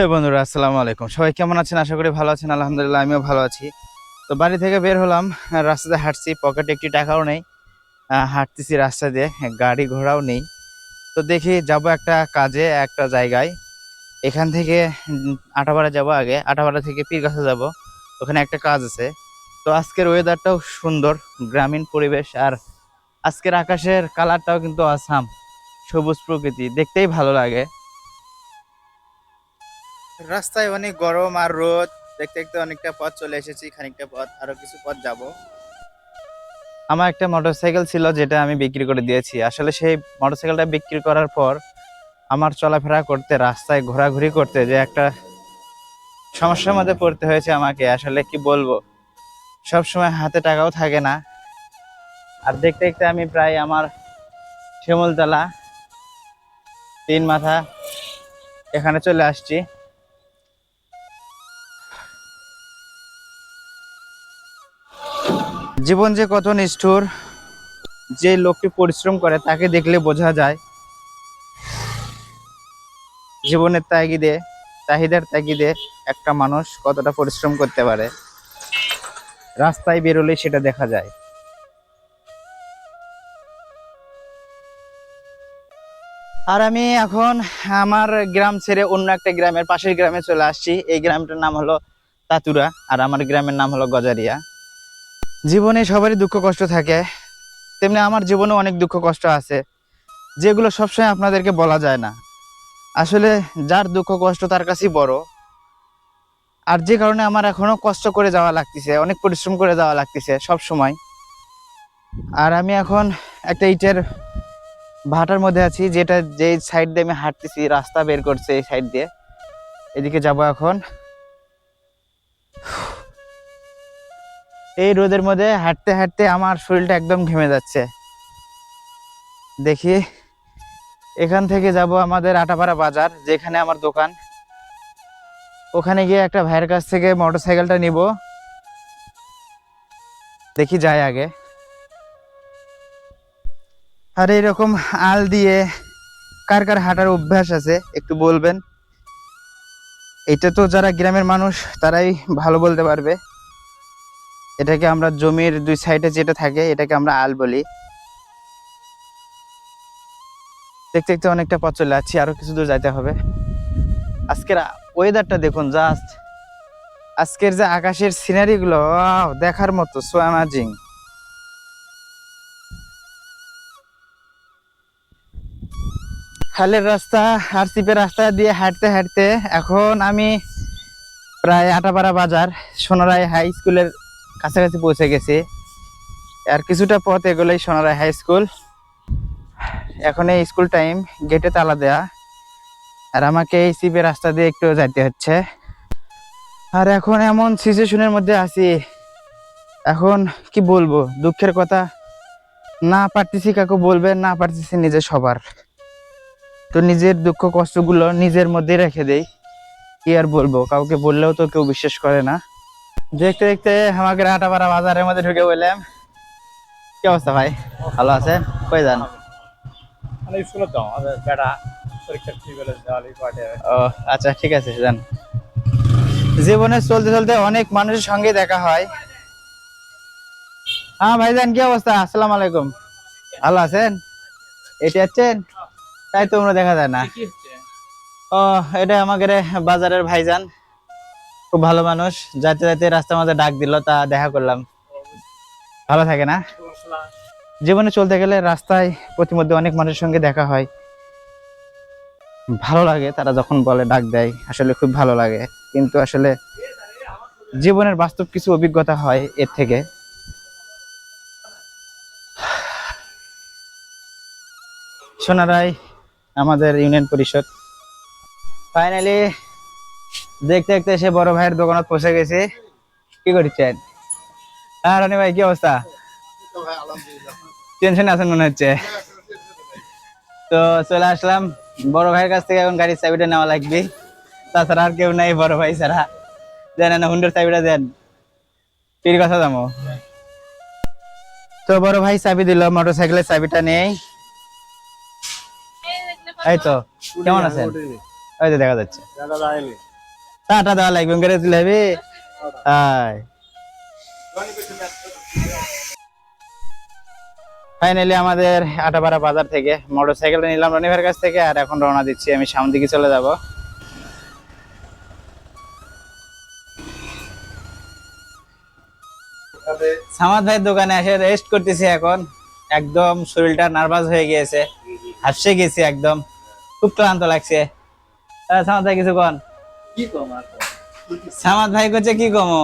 হে বন্ধুরা, আসসালামু আলাইকুম। সবাই কেমন আছেন? আশা করি ভালো আছেন। আলহামদুলিল্লাহ, আমিও ভালো আছি। তো বাড়ি থেকে বের হলাম রাস্তাতে হাঁটছি, পকেটে একটি টাকাও নেই। হাঁটতেছি রাস্তা দিয়ে, গাড়ি ঘোড়াও নেই। তো দেখি যাব একটা কাজে, একটা জায়গায়। এখান থেকে আটাপাড়া যাব আগে। আটাপাড়া থেকে পীরগাছা যাব। ওখানে একটা কাজ আছে। তো আজকের ওয়েদারটাও সুন্দর, গ্রামীণ পরিবেশ। আর আজকের আকাশের কালারটাও কিন্তু আসাম সবুজ প্রকৃতি, দেখতেই ভালো লাগে। রাস্তায় অনেক গরম আর রোদ। দেখতে দেখতে অনেকটা পথ চলে এসেছি, খানিকটা পথ, আরও কিছু পথ যাব। আমার একটা মোটরসাইকেল ছিল যেটা আমি বিক্রি করে দিয়েছি। আসলে সেই মোটরসাইকেলটা বিক্রি করার পর আমার চলাফেরা করতে, রাস্তায় ঘোরাঘুরি করতে যে একটা সমস্যার মধ্যে পড়তে হয়েছে আমাকে। আসলে কি বলব? সব সময় হাতে টাকাও থাকে না। আর দেখতে দেখতে আমি প্রায় আমার শিমুলতলা, তিন মাথা এখানে চলে আসছি। জীবন যে কত নিষ্ঠুর, যে লোকটি পরিশ্রম করে তাকে দেখলে বোঝা যায়। জীবনের তাগিদে, চাহিদার তাগিদে একটা মানুষ কতটা পরিশ্রম করতে পারে, রাস্তায় বেরোলে সেটা দেখা যায়। আর আমি এখন আমার গ্রাম ছেড়ে অন্য একটা গ্রামের পাশের গ্রামে চলে আসছি। এই গ্রামটার নাম হলো তাতুরা, আর আমার গ্রামের নাম হলো গজারিয়া। জীবনে সবারই দুঃখ কষ্ট থাকে। তেমনি আমার জীবনে অনেক দুঃখ কষ্ট আছে, যেগুলো সবসময় আপনাদেরকে বলা যায় না। আসলে যার দুঃখ কষ্ট তার কাছেই বড়। আর যে কারণে আমার এখনও কষ্ট করে যাওয়া লাগতেছে, অনেক পরিশ্রম করে যাওয়া লাগতেছে সব সময় আর আমি এখন একটা ইটের ভাটার মধ্যে আছি, যেটা যে সাইড দিয়ে আমি হাঁটতেছি, রাস্তা বের করছে এই সাইড দিয়ে। এদিকে যাব এখন। এই রোদের মধ্যে হাঁটতে হাঁটতে আমার শরীরটা একদম ঘেমে যাচ্ছে। দেখি, এখান থেকে যাব আমাদের আটাপাড়া বাজার, যেখানে আমার দোকান। ওখানে গিয়ে একটা ভাইয়ের কাছ থেকে মোটরসাইকেলটা নিব। দেখি যাই আগে। আর এরকম আল দিয়ে কার কার হাঁটার অভ্যাস আছে, একটু বলবেন? এটা তো যারা গ্রামের মানুষ, তারাই ভালো বলতে পারবে। এটাকে আমরা জমির দুই সাইডে যেটা থাকে, এটাকে আমরা আল বলি। দেখতে দেখতে অনেকটা পথ চলে যাচ্ছি, আরও কিছু দূর যাইতে হবে। আজকের ওয়েদারটা দেখুন জাস্ট আজকের যে আকাশের সিনারি গুলো দেখার মতো সো অ্যামাজিং খালের রাস্তা আর সিপের রাস্তা দিয়ে হাঁটতে হাঁটতে এখন আমি প্রায় আটাপাড়া বাজার, সোনারায় হাই স্কুলের কাছাকাছি পৌঁছে গেছি। আর কিছুটা পথ এগুলোই সোনারায় হাই স্কুল এখন এই স্কুল টাইম গেটে তালা দেয়া। আর আমাকে এই সিপের রাস্তা দিয়ে একটু যাইতে হচ্ছে। আর এখন এমন সিচুয়েশনের মধ্যে আছি। এখন কি বলব? দুঃখের কথা, না পারতেছি কাকু বলবে না পারতেছি নিজে সবার। তো নিজের দুঃখ কষ্টগুলো নিজের মধ্যে রেখে দেই। কি আর বলব? কাউকে বললেও তো কেউ বিশ্বাস করে না। দেখতে দেখতে আমাকে রাটাপাড়া বাজারের মধ্যে ঢুকে বললাম কি অবস্থা ভাই? ভালো আছে কই যান? স্কুলে তো বেটা পরীক্ষা ঠিক হলে দেওয়ালি পাঠে ও আচ্ছা ঠিক আছে যান। জীবনে চলতে চলতে অনেক মানুষের সঙ্গে দেখা হয়। হ্যাঁ ভাইজান কি অবস্থা? আসসালামু আলাইকুম। ভালো আছেন? এটি আছেন তাই তো আমরা দেখা যায় না। ও এটা আমাদের বাজারের ভাইজান। খুব ভালো মানুষ। যাতে যাতে রাস্তার মধ্যে ডাক দিল, তা দেখা করলাম। ভালো থাকে না? জীবনে চলতে গেলে রাস্তায় প্রতিমধ্যে অনেক মানুষের সঙ্গে দেখা হয়। ভালো লাগে, তারা যখন বলে ডাক দেয়, আসলে খুব ভালো লাগে। কিন্তু আসলে জীবনের বাস্তব কিছু অভিজ্ঞতা হয় এর থেকে। সোনারায় আমাদের ইউনিয়ন পরিষদ। ফাইনালি দেখতে দেখতে এসে বড় ভাইয়ের দোকানত পৌঁছে গেছে। কি করছেন হ্যাঁ রনি ভাই কি অবস্থা? টেনশন আছেন মনে হচ্ছে। তো চলে আসলাম। বড় ভাইয়ের কাছ থেকে এখন গাড়ির চাবিটা নেওয়া লাগবে। তাছাড়া আর কেউ নাই বড় ভাই ছাড়া। দেন না হুন্ডের চাবিটা দেন। পীর কথা যাব তো বড় ভাই চাবি দিল মোটর সাইকেলের চাবিটা নেই। এই তো কেমন আছেন? ওই তো দেখা যাচ্ছে। টাটা দেওয়া লাগবে করে দিলে হবে ফাইনালি আমাদের আটাপাড়া বাজার থেকে মোটর সাইকেলটা নিলাম রনিভার কাছ থেকে, আর এখন রওনা দিচ্ছি, আমি সামনের দিকে চলে যাব। সামাদ ভাইয়ের দোকানে এসে রেস্ট করতেছি এখন। একদম শরীরটা নার্ভাস হয়ে গিয়েছে, হাসছে গেছি একদম। খুব ক্লান্ত লাগছে। সামাদ ভাই, কিছু কন? সামাদ ভাই করছে কি কমো?